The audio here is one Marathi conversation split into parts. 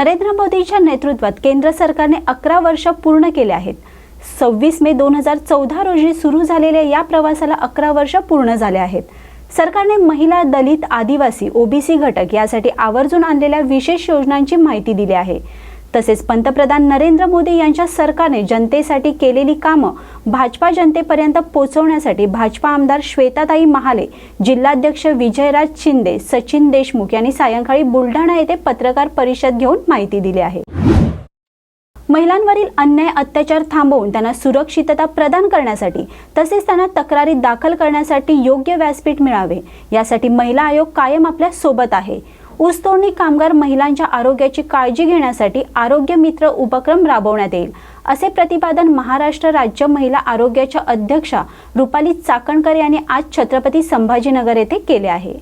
नरेंद्र मोदींच्या नेतृत्वात केंद्र सरकारने अकरा वर्ष पूर्ण केले आहेत. सव्वीस मे दोन हजार चौदा रोजी सुरू झालेल्या या प्रवासाला अकरा वर्ष पूर्ण झाले आहेत. सरकारने महिला दलित आदिवासी ओबीसी घटक यासाठी आवर्जून आणलेल्या विशेष योजनांची माहिती दिली आहे. तसेच पंतप्रधान नरेंद्र मोदी यांच्या सरकारने जनतेसाठी केलेली कामं भाजपा जनतेपर्यंत पोहोचवण्यासाठी भाजपा आमदार श्वेताताई महाले जिल्हाध्यक्ष विजयराज शिंदे सचिन देशमुख यांनी सायंकाळी बुलढाणा येथे पत्रकार परिषद घेऊन माहिती दिली आहे. महिलांवरील अन्याय अत्याचार थांबवून त्यांना सुरक्षितता प्रदान करण्यासाठी तसेच त्यांना तक्रारी दाखल करण्यासाठी योग्य व्यासपीठ मिळावे यासाठी महिला आयोग कायम आपल्यासोबत आहे. ऊसतोडणी कामगार महिलांच्या आरोग्याची काळजी घेण्यासाठी आरोग्य मित्र उपक्रम राबवण्यात येईल असे प्रतिपादन महाराष्ट्र राज्य महिला आरोग्याच्या अध्यक्षा रुपाली चाकणकर यांनी आज छत्रपती संभाजीनगर येथे केले आहे.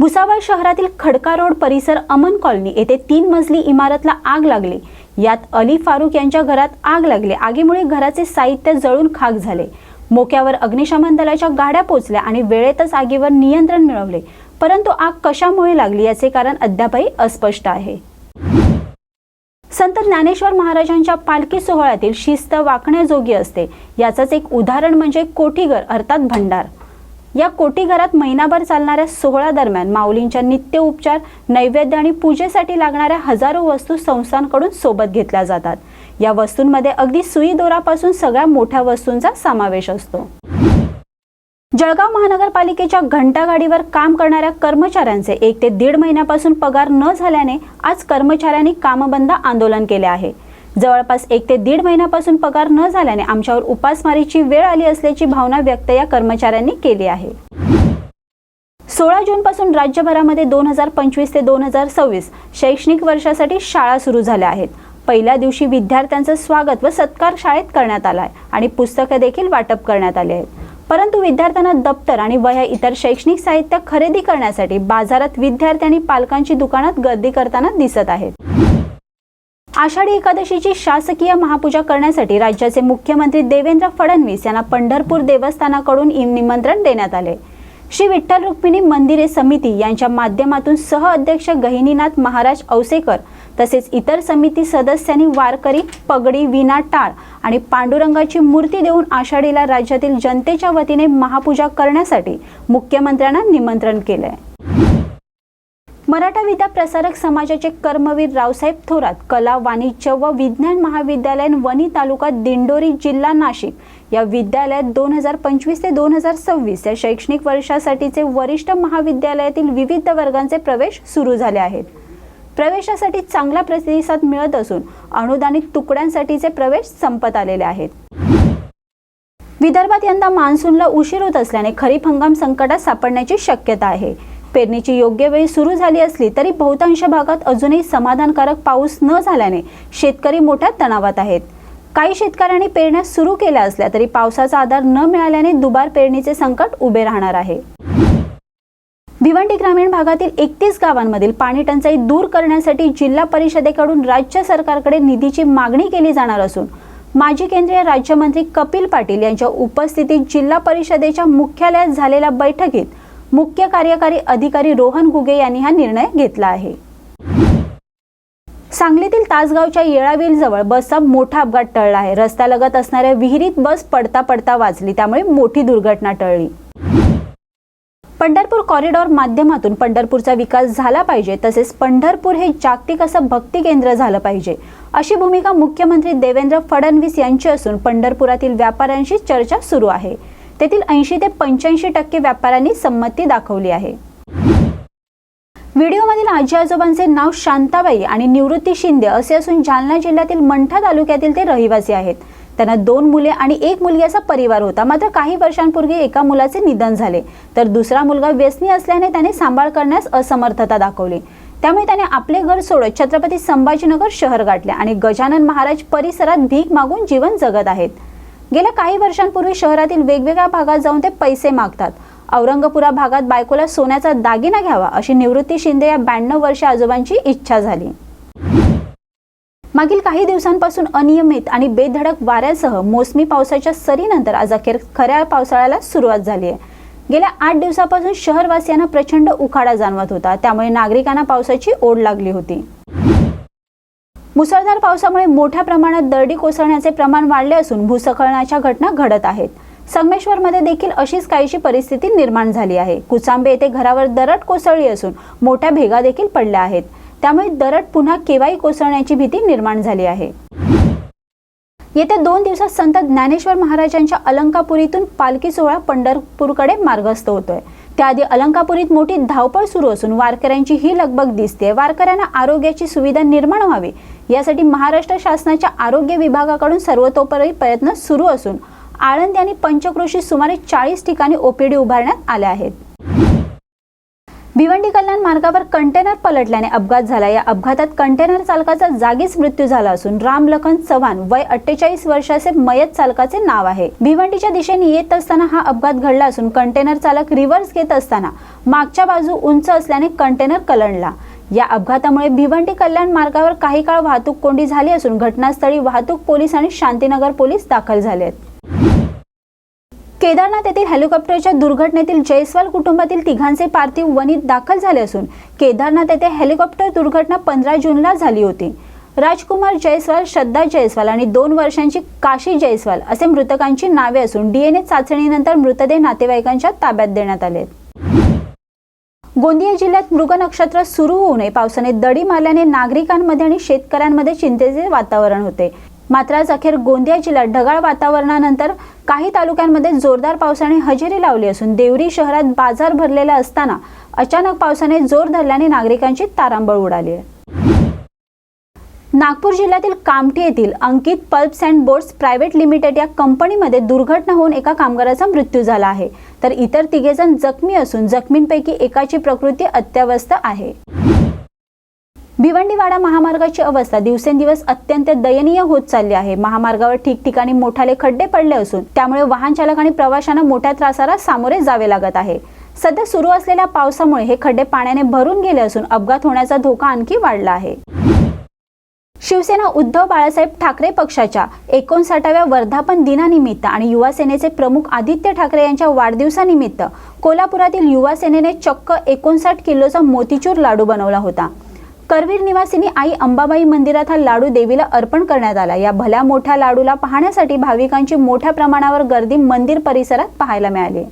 भुसावळ शहरातील खडका रोड परिसर अमन कॉलनी येथे तीन मजली इमारतला आग लागली. यात अली फारूक यांच्या घरात आग लागली. आगीमुळे घराचे साहित्य जळून खाक झाले. मोक्यावर अग्निशमन दलाच्या गाड्या पोचल्या आणि वेळेतच आगीवर नियंत्रण मिळवले. परंतु आग कशामुळे लागली याचे कारण अद्यापही अस्पष्ट आहे. संत ज्ञानेश्वर महाराजांच्या पालखी सोहळ्यातील शिस्त वाकण्याजोगी असते. याचंच एक उदाहरण म्हणजे कोठीघर अर्थात भंडार. या कोटीघरात महिनाभर चालणाऱ्या सोहळा दरम्यान माऊलींच्या नित्य उपचार नैवेद्य आणि पूजेसाठी लागणाऱ्या हजारो वस्तू संस्थांकडून सोबत घेतल्या जातात. या वस्तूंमध्ये अगदी सुई दोरापासून सगळ्या मोठ्या वस्तूंचा समावेश असतो. जळगाव महानगरपालिकेच्या घंटागाडीवर काम करणाऱ्या कर्मचाऱ्यांचे एक ते दीड महिन्यापासून पगार न झाल्याने आज कर्मचाऱ्यांनी कामबंद आंदोलन केले आहे. जवळपास एक ते दीड महिन्यापासून पगार न झाल्याने आमच्यावर उपासमारीची वेळ आली असल्याची भावना व्यक्त या कर्मचाऱ्यांनी केली आहे. सोळा जून पासून राज्यभरामध्ये दोन हजार पंचवीस ते दोन हजार सव्वीस शैक्षणिक वर्षासाठी शाळा सुरू झाल्या आहेत. पहिल्या दिवशी विद्यार्थ्यांचं स्वागत व सत्कार शाळेत करण्यात आला आहे आणि पुस्तकं देखील वाटप करण्यात आले आहेत. परंतु विद्यार्थ्यांना दप्तर आणि वह्या इतर शैक्षणिक साहित्य खरेदी करण्यासाठी बाजारात विद्यार्थी आणि पालकांची दुकानात गर्दी करताना दिसत आहेत. आषाढी एकादशीची शासकीय महापूजा करण्यासाठी राज्याचे मुख्यमंत्री देवेंद्र फडणवीस यांना पंढरपूर देवस्थानाकडून निमंत्रण देण्यात आले. श्री विठ्ठल रुक्मिणी मंदिरे समिती यांच्या माध्यमातून सह अध्यक्ष गहिनीनाथ महाराज औसेकर तसेच इतर समिती सदस्यांनी वारकरी पगडी विना टाळ आणि पांडुरंगाची मूर्ती देऊन आषाढीला राज्यातील जनतेच्या वतीने महापूजा करण्यासाठी मुख्यमंत्र्यांना निमंत्रण केलं आहे मराठा विद्या प्रसारक समाजाचे कर्मवीर रावसाहेब थोरात कला वाणिज्य व विज्ञान महाविद्यालय वणी तालुका दिंडोरी जिल्हा नाशिक या विद्यालयात दोन हजार पंचवीस ते दोन हजार सव्वीस या शैक्षणिक वर्षासाठीचे वरिष्ठ महाविद्यालयातील विविध वर्गांचे प्रवेश सुरू झाले आहेत. प्रवेशासाठी चांगला प्रतिसाद मिळत असून अनुदानित तुकड्यांसाठीचे प्रवेश संपत आलेले आहेत. विदर्भात यंदा मान्सूनला उशीर होत असल्याने खरीप हंगाम संकटात सापडण्याची शक्यता आहे. पेरणीची योग्य वेळी सुरू झाली असली तरी बहुतांश भागात अजूनही समाधानकारक पाऊस न झाल्याने शेतकरी मोठ्या तणावात आहेत. काही शेतकऱ्यांनी पेरण्या सुरू केल्या असल्या तरी पावसाचा आधार न मिळाल्याने दुबार पेरणीचे संकट उभे राहणार आहे. भिवंडी ग्रामीण भागातील एकतीस गावांमधील पाणी टंचाई दूर करण्यासाठी जिल्हा परिषदेकडून राज्य सरकारकडे निधीची मागणी केली जाणार असून माजी केंद्रीय राज्यमंत्री कपिल पाटील यांच्या उपस्थितीत जिल्हा परिषदेच्या मुख्यालयात झालेल्या बैठकीत मुख्य कार्यकारी अधिकारी रोहन गुगे यांनी हा निर्णय घेतला आहे. सांगलीतील तासगावच्या येळावील जवळ बसचा मोठा अपघात टळला आहे. रस्त्यालगत असणाऱ्या विहिरीत बस पडता पडता वाचली त्यामुळे मोठी दुर्घटना टळली. पंढरपूर कॉरिडॉर माध्यमातून पंढरपूरचा विकास झाला पाहिजे तसेच पंढरपूर हे जागतिक असं भक्ती केंद्र झालं पाहिजे. अशी भूमिका मुख्यमंत्री देवेंद्र फडणवीस यांची असून पंढरपुरातील व्यापाऱ्यांशी चर्चा सुरू आहे. तेथील ऐंशी ते पंच्याऐंशी टक्के व्यापाऱ्यांनी संमती दाखवली आहे. व्हिडिओमधील आजी आजोबांचे नाव शांताबाई आणि निवृत्ती शिंदे असे असून जालना जिल्ह्यातील मंठा तालुक्यातील ते रहिवासी आहेत. त्यांना दोन मुले आणि एक मुलगी असा परिवार होता. मात्र काही वर्षांपूर्वी एका मुलाचे निधन झाले. तर दुसरा मुलगा व्यसनी असल्याने त्याने सांभाळ करण्यास असमर्थता दाखवली. त्यामुळे त्याने आपले घर सोडत छत्रपती संभाजीनगर शहर गाठले आणि गजानन महाराज परिसरात भीक मागून जीवन जगत आहेत. गेल्या काही वर्षांपूर्वी शहरातील वेगवेगळ्या भागात जाऊन ते पैसे मागतात. औरंगपुरा भागात बायकोला सोन्याचा दागिना घ्यावा अशी निवृत्ती शिंदे या ब्याण्णव वर्ष आजोबांची इच्छा झाली. मागील काही दिवसांपासून अनियमित आणि बेधडक वाऱ्यासह मोसमी पावसाच्या सरीनंतर आज अखेर खऱ्या पावसाळ्याला सुरुवात झाली आहे. गेल्या आठ दिवसापासून शहरवासियांना प्रचंड उखाडा जाणवत होता. त्यामुळे नागरिकांना पावसाची ओढ लागली होती. मुसळधार पावसामुळे मोठ्या प्रमाणात दरडी कोसळण्याचे प्रमाण वाढले असून भूस्खलनाच्या घटना घडत आहेत. संगमेश्वरमध्ये देखील अशीच काहीशी परिस्थिती निर्माण झाली आहे. कुचांबे येथे घरावर दरड कोसळली असून मोठ्या भेगा देखील पडल्या आहेत. त्यामुळे दरड पुन्हा केव्हाही कोसळण्याची भीती निर्माण झाली आहे. येत्या दोन दिवसात संत ज्ञानेश्वर महाराजांच्या अलंकापुरीतून पालखी सोहळा पंढरपूरकडे मार्गस्थ होतोय. त्याआधी अलंकापुरीत मोठी धावपळ सुरू असून वारकऱ्यांची ही लगबग दिसते. वारकऱ्यांना आरोग्याची सुविधा निर्माण व्हावी यासाठी महाराष्ट्र शासनाच्या आरोग्य विभागाकडून सर्वतोपरी प्रयत्न सुरू असून आळंदी आणि पंचक्रोशी सुमारे चाळीस ठिकाणी ओपीडी उभारण्यात आल्या आहेत. भिवंडी कल्याण मार्गावर कंटेनर पलटल्याने अपघात झाला. या अपघातात कंटेनर चालकाचा जागीच मृत्यू झाला असून राम लखन चव्हाण वय अठ्ठेचाळीस वर्षाचे मयत चालकाचे नाव आहे. भिवंडीच्या दिशेने येत असताना हा अपघात घडला असून कंटेनर चालक रिव्हर्स घेत असताना मागच्या बाजू उंच असल्याने कंटेनर कलंडला. या अपघातामुळे भिवंडी कल्याण मार्गावर काही काळ वाहतूक कोंडी झाली असून घटनास्थळी वाहतूक पोलीस आणि शांतीनगर पोलीस दाखल झाले आहेत केदारनाथ येथील हेलिकॉप्टरच्या दुर्घटनेतील जयस्वाल कुटुंबातील तिघांचे पार्थिव वनीत दाखल झाले असून केदारनाथ येथे हेलिकॉप्टर दुर्घटना पंधरा जूनला झाली होती. राजकुमार जयस्वाल श्रद्धा जयस्वाल आणि दोन वर्षांची काशी जयस्वाल असे मृतकांची नावे असून डीएनए चाचणीनंतर मृतदेह नातेवाईकांच्या ताब्यात देण्यात आले गोंदिया जिल्ह्यात मृग नक्षत्र सुरू होऊ नये. पावसाने दडी मारल्याने नागरिकांमध्ये आणि शेतकऱ्यांमध्ये चिंतेचे वातावरण होते. मात्र आज अखेर गोंदिया जिल्ह्यात ढगाळ वातावरणानंतर काही तालुक्यांमध्ये जोरदार पावसाने हजेरी लावली असून देवरी शहरात बाजार भरलेला असताना अचानक पावसाने जोर धरल्याने नागरिकांची तारांबळ उडाली आहे. नागपूर जिल्ह्यातील कामठी येथील Ankit pulps and boards private limited या कंपनीमध्ये दुर्घटना होऊन एका कामगाराचा मृत्यू झाला आहे. तर इतर तिघेजण जखमी असून जखमींपैकी एकाची प्रकृती अत्यवस्थ आहे. भिवंडीवाडा महामार्गाची अवस्था दिवसेंदिवस अत्यंत दयनीय होत चालली आहे. महामार्गावर ठिकठिकाणी मोठाले खड्डे पडले असून त्यामुळे वाहन चालक आणि प्रवाशांना मोठ्या त्रासाला सामोरे जावे लागत आहे. सध्या सुरू असलेल्या पावसामुळे हे खड्डे पाण्याने भरून गेले असून अपघात होण्याचा धोका आणखी वाढला आहे. शिवसेना उद्धव बाळासाहेब ठाकरे पक्षाच्या एकोणसाठाव्या वर्धापन दिनानिमित्त आणि युवा सेनेचे प्रमुख आदित्य ठाकरे यांच्या वाढदिवसानिमित्त कोल्हापुरातील युवा सेनेने चक्क एकोणसाठ किलोचा मोतीचूर लाडू बनवला होता. करवीर निवासिनी आई अंबाबाई मंदिरात हा लाडू देवीला अर्पण करण्यात आला. या भल्या मोठ्या लाडूला पाहण्यासाठी भाविकांची मोठ्या प्रमाणावर गर्दी मंदिर परिसरात पाहायला मिळाली.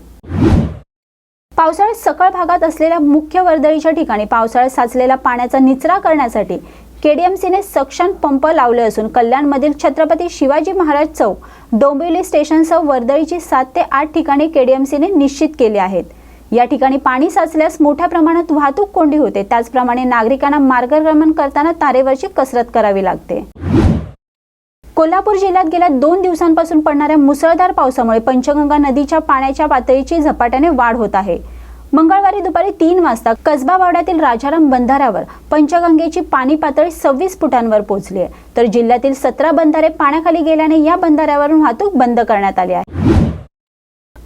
पावसाळ्यात सकाळ भागात असलेल्या मुख्य वर्दळीच्या ठिकाणी पावसाळ्यात साचलेला पाण्याचा निचरा करण्यासाठी केडीएमसीने सक्षम पंप लावले असून कल्याणमधील छत्रपती शिवाजी महाराज चौक डोंबिवली स्टेशनसह वर्दळीची सात ते आठ ठिकाणी केडीएमसीने निश्चित केली आहेत. या ठिकाणी पाणी साचल्यास मोठ्या प्रमाणात वाहतूक कोंडी होते. त्याचप्रमाणे नागरिकांना मार्गक्रमण करताना तारेवरची कसरत करावी लागते. कोल्हापूर जिल्ह्यात गेल्या दोन दिवसांपासून पडणाऱ्या मुसळधार पावसामुळे पंचगंगा नदीच्या पाण्याच्या पातळीची झपाट्याने वाढ होत आहे. मंगळवारी दुपारी तीन वाजता कसबा वाड्यातील राजाराम बंधाऱ्यावर पंचगंगेची पाणी पातळी सव्वीस फुटांवर पोहोचली आहे. तर जिल्ह्यातील सतरा बंधारे पाण्याखाली गेल्याने या बंधाऱ्यावरून वाहतूक बंद करण्यात आली आहे.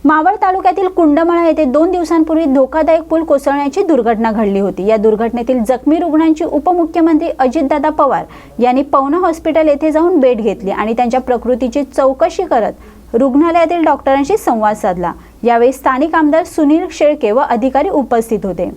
मावळ तालुक्यातील कुंडमळा येथे दोन दिवसांपूर्वी धोकादायक पूल कोसळण्याची दुर्घटना घडली होती. या दुर्घटनेतील जखमी रुग्णांची उपमुख्यमंत्री अजितदादा पवार यांनी पवना हॉस्पिटल येथे जाऊन भेट घेतली आणि त्यांच्या प्रकृतीची चौकशी करत रुग्णालयातील डॉक्टरांशी संवाद साधला. यावेळी स्थानिक आमदार सुनील शेळके व अधिकारी उपस्थित होते.